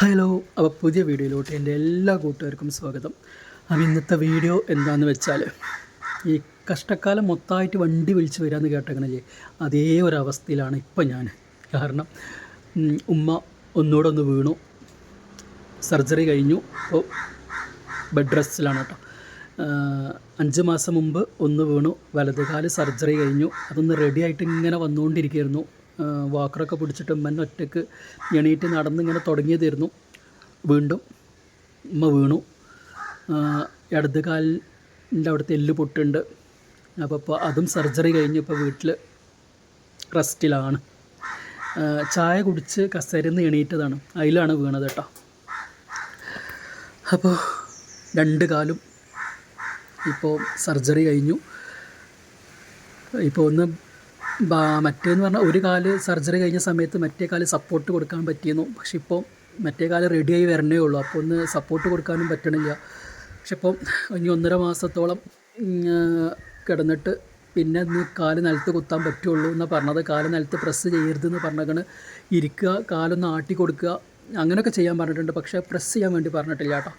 Hello അപ്പോൾ പുതിയ വീഡിയോയിലോട്ട് എന്റെ എല്ലാ കൂട്ടുകാർക്കും സ്വാഗതം. അപ്പോൾ ഇന്നത്തെ വീഡിയോ എന്താണെന്ന് വെച്ചാൽ ഈ കഷ്ടക്കാലം മൊത്തമായിട്ട് വണ്ടി വിളിച്ച് വരാമെന്ന് കേട്ടേക്കണല്ലേ? അതേ ഒരവസ്ഥയിലാണ് ഇപ്പം ഞാൻ കാരണം ഉമ്മ ഒന്നുകൂടെ ഒന്ന് വീണു. സർജറി കഴിഞ്ഞു. അപ്പോൾ ബെഡ് റെസ്റ്റിലാണ് കേട്ടോ. അഞ്ച് മാസം മുമ്പ് ഒന്ന് വീണു. വലതുകാൽ സർജറി കഴിഞ്ഞു. അതൊന്ന് റെഡി ആയിട്ട് ഇങ്ങനെ വന്നുകൊണ്ടിരിക്കുകയായിരുന്നു. വാക്കറൊക്കെ പിടിച്ചിട്ട് ഉമ്മന്നെ ഒറ്റയ്ക്ക് എണീറ്റ് നടന്ന് ഇങ്ങനെ തുടങ്ങിയതായിരുന്നു. വീണ്ടും ഉമ്മ വീണു. ഇടത് കാലിന്റെ അവിടുത്തെ എല്ല് പൊട്ടുണ്ട്. അപ്പോൾ ഇപ്പോൾ അതും സർജറി കഴിഞ്ഞ് ഇപ്പോൾ വീട്ടിൽ റെസ്റ്റിലാണ്. ചായ കുടിച്ച് കസേരന്ന് എണീറ്റതാണ്. അതിലാണ് വീണത് കേട്ടോ. അപ്പോൾ രണ്ട് കാലും ഇപ്പോൾ സർജറി കഴിഞ്ഞു. ഇപ്പോൾ ഒന്ന് മറ്റേന്ന് പറഞ്ഞാൽ ഒരു കാൽ സർജറി കഴിഞ്ഞ സമയത്ത് മറ്റേ കാൽ സപ്പോർട്ട് കൊടുക്കാൻ പറ്റിയിരുന്നു പക്ഷെ ഇപ്പോൾ മറ്റേ കാൽ റെഡിയായി വരണേ ഉള്ളൂ. അപ്പോൾ ഒന്ന് സപ്പോർട്ട് കൊടുക്കാനും പറ്റണില്ല. പക്ഷെ ഇപ്പോൾ ഇനി ഒന്നര മാസത്തോളം കിടന്നിട്ട് പിന്നെ ഇന്ന് കാൽ നിലത്ത് കുത്താൻ പറ്റുള്ളൂ എന്നാണ് പറഞ്ഞത്. കാൽ നിലത്ത് പ്രസ് ചെയ്യരുതെന്ന് പറഞ്ഞേക്കണ് ഇരിക്കുക കാലൊന്ന് ആട്ടി കൊടുക്കുക. അങ്ങനെയൊക്കെ ചെയ്യാൻ പറഞ്ഞിട്ടുണ്ട്. പക്ഷേ പ്രസ് ചെയ്യാൻ വേണ്ടി പറഞ്ഞിട്ടില്ല കേട്ടോ.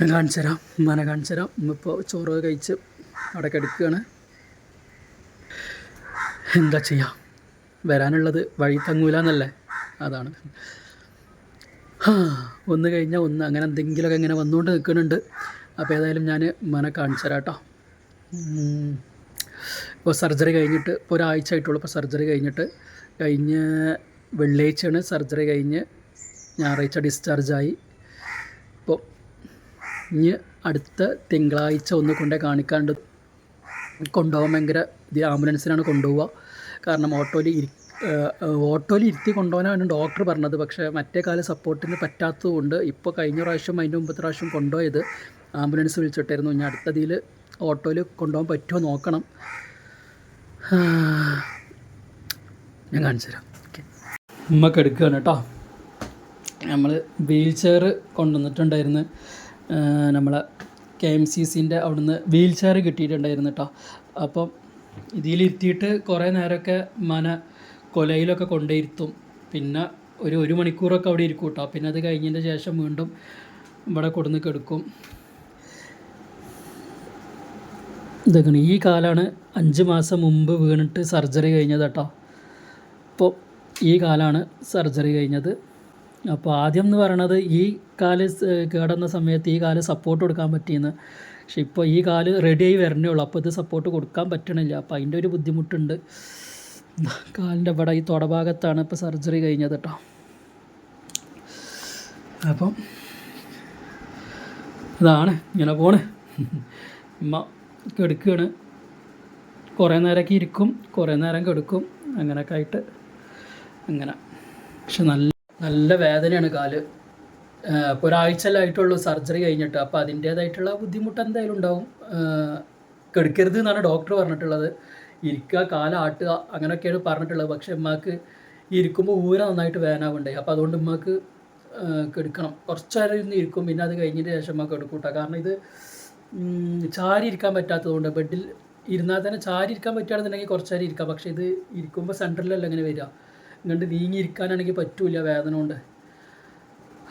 ഞാൻ കാണിച്ചു തരാം മന കാണിച്ചു തരാം ഉമ്മിപ്പോൾ ചോറ് കഴിച്ച് അവിടെ കിടക്കുകയാണ് എന്താ ചെയ്യുക വരാനുള്ളത് വഴി തങ്ങൂല എന്നല്ലേ അതാണ് ഒന്ന് കഴിഞ്ഞാൽ ഒന്ന്. അങ്ങനെ എന്തെങ്കിലുമൊക്കെ ഇങ്ങനെ വന്നുകൊണ്ട് നിൽക്കുന്നുണ്ട് അപ്പോൾ ഏതായാലും ഞാൻ മന കാണിച്ചു തരാം കേട്ടോ ഇപ്പോൾ സർജറി കഴിഞ്ഞിട്ട് ഇപ്പോൾ ഒരാഴ്ച ആയിട്ടുള്ളൂ. ഇപ്പോൾ സർജറി കഴിഞ്ഞിട്ട് കഴിഞ്ഞ് വെള്ളിയാഴ്ചയാണ് സർജറി കഴിഞ്ഞ് ഞായറാഴ്ച ഡിസ്ചാർജായി ഇപ്പോൾ ഇനി അടുത്ത തിങ്കളാഴ്ച ഒന്ന് കൊണ്ടേ കാണിക്കാണ്ട് കൊണ്ടുപോകാൻ ഭയങ്കര ഇത് ആംബുലൻസിലാണ് കൊണ്ടുപോവുക കാരണം ഓട്ടോയിൽ ഇരി ഓട്ടോയിൽ ഇരുത്തി കൊണ്ടുപോകാനാണ് ഡോക്ടർ പറഞ്ഞത്. പക്ഷേ മറ്റേ കാലം സപ്പോർട്ടിന് പറ്റാത്തതുകൊണ്ട് ഇപ്പോൾ കഴിഞ്ഞ പ്രാവശ്യം അതിന്റെ മുമ്പത്തെ പ്രാവശ്യം കൊണ്ടുപോയത് ആംബുലൻസ് വിളിച്ചിട്ടായിരുന്നു. ഇനി അടുത്തതിൽ ഓട്ടോയിൽ കൊണ്ടുപോകാൻ പറ്റുമോ നോക്കണം. ഞാൻ കാണിച്ചു തരാം. ഓക്കെ. ഉമ്മക്ക് എടുക്കുകയാണ് കേട്ടോ. നമ്മൾ വീൽ ചെയർ കൊണ്ടുവന്നിട്ടുണ്ടായിരുന്നു. നമ്മളെ കെ എം സി സിന്റെ അവിടുന്ന് വീൽ ചെയർ കിട്ടിയിട്ടുണ്ടായിരുന്നു കേട്ടോ. അപ്പം ഇതിലിരുത്തിയിട്ട് കുറേ നേരമൊക്കെ മന കൊലയിലൊക്കെ കൊണ്ടേരുത്തും പിന്നെ ഒരു ഒരു മണിക്കൂറൊക്കെ അവിടെ ഇരിക്കും കേട്ടോ പിന്നെ അത് കഴിഞ്ഞതിന്റെ ശേഷം വീണ്ടും ഇവിടെ കൊടുന്ന് കെടുക്കും. ഇതൊക്കെയാണ് ഈ കാലാണ് അഞ്ച് മാസം മുമ്പ് വീണിട്ട് സർജറി കഴിഞ്ഞത് കേട്ടോ. ഇപ്പോൾ ഈ കാലാണ് സർജറി കഴിഞ്ഞത്. അപ്പോൾ ആദ്യം എന്ന് പറയണത് ഈ കാൽ കേടുന്ന സമയത്ത് ഈ കാൽ സപ്പോർട്ട് കൊടുക്കാൻ പറ്റിയെന്ന് പക്ഷെ ഇപ്പോൾ ഈ കാൽ റെഡിയായി വരണേ ഉള്ളൂ അപ്പോൾ ഇത് സപ്പോർട്ട് കൊടുക്കാൻ പറ്റണില്ല അപ്പോൾ അതിന്റെ ഒരു ബുദ്ധിമുട്ടുണ്ട് കാലിന്റെ ഇവിടെ ഈ തുടഭാഗത്താണ് ഇപ്പോൾ സർജറി കഴിഞ്ഞത് കേട്ടോ അപ്പം ഇതാണ് ഇങ്ങനെ പോണ് ഉമ്മ കെടുക്കുകയാണ് കുറേ നേരമൊക്കെ ഇരിക്കും കുറേ നേരം കെടുക്കും അങ്ങനെയൊക്കെ ആയിട്ട് അങ്ങനെ പക്ഷെ നല്ല നല്ല വേദനയാണ് കാൽ. ഇപ്പോൾ ഒരാഴ്ചയിലായിട്ടുള്ളൂ സർജറി കഴിഞ്ഞിട്ട്. അപ്പോൾ അതിന്റേതായിട്ടുള്ള ബുദ്ധിമുട്ട് എന്തായാലും ഉണ്ടാവും. കെടുക്കരുത് എന്നാണ് ഡോക്ടർ പറഞ്ഞിട്ടുള്ളത്. ഇരിക്കുക കാലാട്ടുക അങ്ങനെയൊക്കെയാണ് പറഞ്ഞിട്ടുള്ളത്. പക്ഷേ ഉമ്മാക്ക് ഇരിക്കുമ്പോൾ ഊര നന്നായിട്ട് വേനാവുണ്ടായി അപ്പോൾ അതുകൊണ്ട് ഉമ്മാക്ക് കെടുക്കണം. കുറച്ചേരം ഇരുന്ന് ഇരിക്കും. പിന്നെ അത് കഴിഞ്ഞതിന് ശേഷം ഉമ്മ കെടുക്കും കാരണം ഇത് ചാരി ഇരിക്കാൻ പറ്റാത്തതുകൊണ്ട് ബെഡിൽ ഇരുന്നാൽ തന്നെ ചാരി ഇരിക്കാൻ പറ്റുകയാണെന്നുണ്ടെങ്കിൽ കുറച്ചേരം ഇരിക്കാം. പക്ഷേ ഇത് ഇരിക്കുമ്പോൾ സെന്ററിലല്ല ഇങ്ങനെ വരിക. ഇങ്ങോട്ട് നീങ്ങി ഇരിക്കാനാണെങ്കിൽ പറ്റൂല വേദന കൊണ്ട്.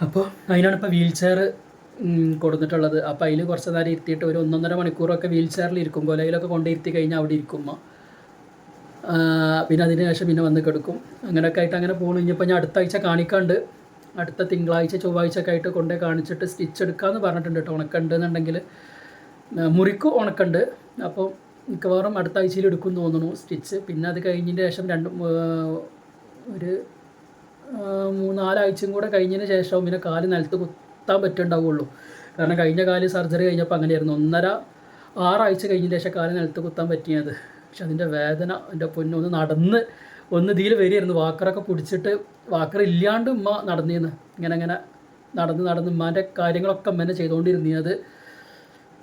അപ്പോൾ അതിനാണ് ഇപ്പോൾ വീൽ ചെയർ കൊടുത്തിട്ടുള്ളത്. അപ്പോൾ അതിൽ കുറച്ച് നേരം ഇരുത്തിയിട്ട് ഒരു ഒന്നൊന്നര മണിക്കൂറൊക്കെ വീൽ ചെയറിൽ ഇരിക്കും. കൊലയിലൊക്കെ കൊണ്ട് ഇരുത്തി കഴിഞ്ഞാൽ അവിടെ ഇരിക്കും പിന്നെ അതിന് ശേഷം പിന്നെ വന്ന് കിടക്കും. അങ്ങനെയൊക്കെ ആയിട്ട് അങ്ങനെ പോകണം ഇനിയിപ്പോൾ ഞാൻ അടുത്ത ആഴ്ച കാണിക്കാണ്ട്. അടുത്ത തിങ്കളാഴ്ച ചൊവ്വാഴ്ച ഒക്കെ ആയിട്ട് കൊണ്ടേ കാണിച്ചിട്ട് സ്റ്റിച്ച് എടുക്കാമെന്ന് പറഞ്ഞിട്ടുണ്ട് കേട്ടോ ഉണക്കുണ്ട് എന്നുണ്ടെങ്കിൽ മുറിക്ക് ഉണക്കുണ്ട്. അപ്പോൾ മിക്കവാറും അടുത്ത ആഴ്ചയിൽ എടുക്കും തോന്നുന്നു സ്റ്റിച്ച് പിന്നെ അത് കഴിഞ്ഞതിന് ശേഷം രണ്ട് ഒരു മൂന്നാലാഴ്ചയും കൂടെ കഴിഞ്ഞതിന് ശേഷം പിന്നെ കാൽ നിലത്ത് കുത്താൻ പറ്റുണ്ടാവുള്ളൂ കാരണം കഴിഞ്ഞ കാൽ സർജറി കഴിഞ്ഞപ്പോൾ അങ്ങനെയായിരുന്നു. ഒന്നര ആറാഴ്ച കഴിഞ്ഞതിന് ശേഷം കാൽ നിലത്ത് കുത്താൻ പറ്റിയത്. പക്ഷെ അതിന്റെ വേദന എന്റെ പൊന്നൊന്ന് നടന്ന് ഒന്ന് ഇതിൽ വരികയായിരുന്നു. വാക്കറൊക്കെ പിടിച്ചിട്ട് വാക്കർ ഇല്ലാണ്ട് ഉമ്മ നടന്നിരുന്നു. ഇങ്ങനെ അങ്ങനെ നടന്ന് നടന്ന് ഉമ്മാന്റെ കാര്യങ്ങളൊക്കെ ഉമ്മനെ ചെയ്തുകൊണ്ടിരുന്നത്.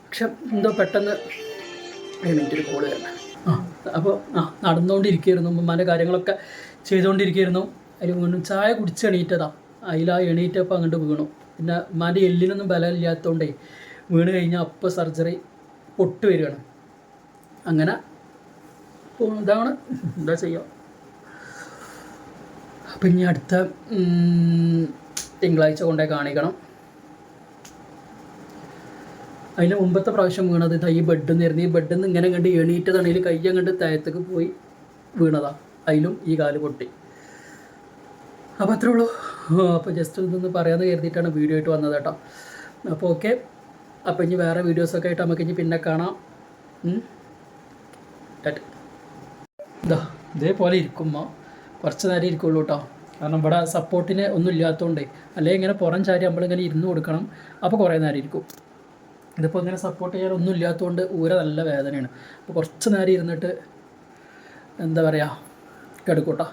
പക്ഷെ എന്തോ പെട്ടെന്ന് ഒരു കോൾ തരണം ആ അപ്പോൾ ആ നടന്നുകൊണ്ടിരിക്കുകയായിരുന്നു ഉമ്മമാന്റെ കാര്യങ്ങളൊക്കെ. ചെയ്തുകൊണ്ടിരിക്കുകയായിരുന്നു. അതിൽ വീണ്ടും ചായ കുടിച്ച് എണീറ്റതാ അതിൽ ആ എണീറ്റപ്പം അങ്ങോട്ട് വീണു. പിന്നെ ഉമ്മാന്റെ എല്ലിനൊന്നും ബലമില്ലാത്തതുകൊണ്ടേ വീണ് കഴിഞ്ഞാൽ അപ്പോൾ സർജറി പൊട്ട് വരികയാണ്. അങ്ങനെ ഇതാണ് എന്താ ചെയ്യുക അപ്പം ഇനി അടുത്ത തിങ്കളാഴ്ച കൊണ്ടേ കാണിക്കണം. അതിന് മുമ്പത്തെ പ്രാവശ്യം വീണത് ഈ ബെഡ് നിന്നിരുന്നു ഈ ബെഡിൽ നിന്ന് ഇങ്ങനെ കണ്ട് എണീറ്റതാണെങ്കിൽ കയ്യം കണ്ട് താഴത്തേക്ക് പോയി വീണതാ. അതിലും ഈ കാൽ പൊട്ടി. അപ്പോൾ അത്രേ ഉള്ളൂ. അപ്പോൾ ജസ്റ്റ് ഇതൊന്ന് പറയാമെന്ന് കരുതിയിട്ടാണ് വീഡിയോ ആയിട്ട് വന്നത് കേട്ടോ. അപ്പോൾ ഓക്കെ അപ്പോൾ ഇനി വേറെ വീഡിയോസൊക്കെ ആയിട്ട് നമുക്ക് ഇനി പിന്നെ കാണാം. ഇതേപോലെ ഇരിക്കുമ്പോൾ കുറച്ച് നേരം ഇരിക്കുള്ളൂ കേട്ടോ. കാരണം ഇവിടെ സപ്പോർട്ടിന് ഒന്നും ഇല്ലാത്തതുകൊണ്ട് അല്ലെങ്കിൽ ഇങ്ങനെ പുറം ചാരി നമ്മളിങ്ങനെ ഇരുന്ന് കൊടുക്കണം അപ്പോൾ കുറേ നേരം ഇരിക്കും. ഇതിപ്പോൾ ഇങ്ങനെ സപ്പോർട്ട് ചെയ്യാൻ ഒന്നും ഇല്ലാത്തതുകൊണ്ട് ഊര നല്ല വേദനയാണ്. അപ്പോൾ കുറച്ച് നേരം ഇരുന്നിട്ട് എന്താ പറയുക കിടക്കൂട്ടോ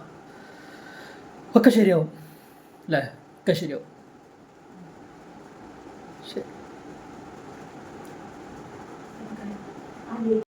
ഒക്കെ ശരിയാവും. അല്ലേ? ഒക്കെ ശരിയാവും. ശരി.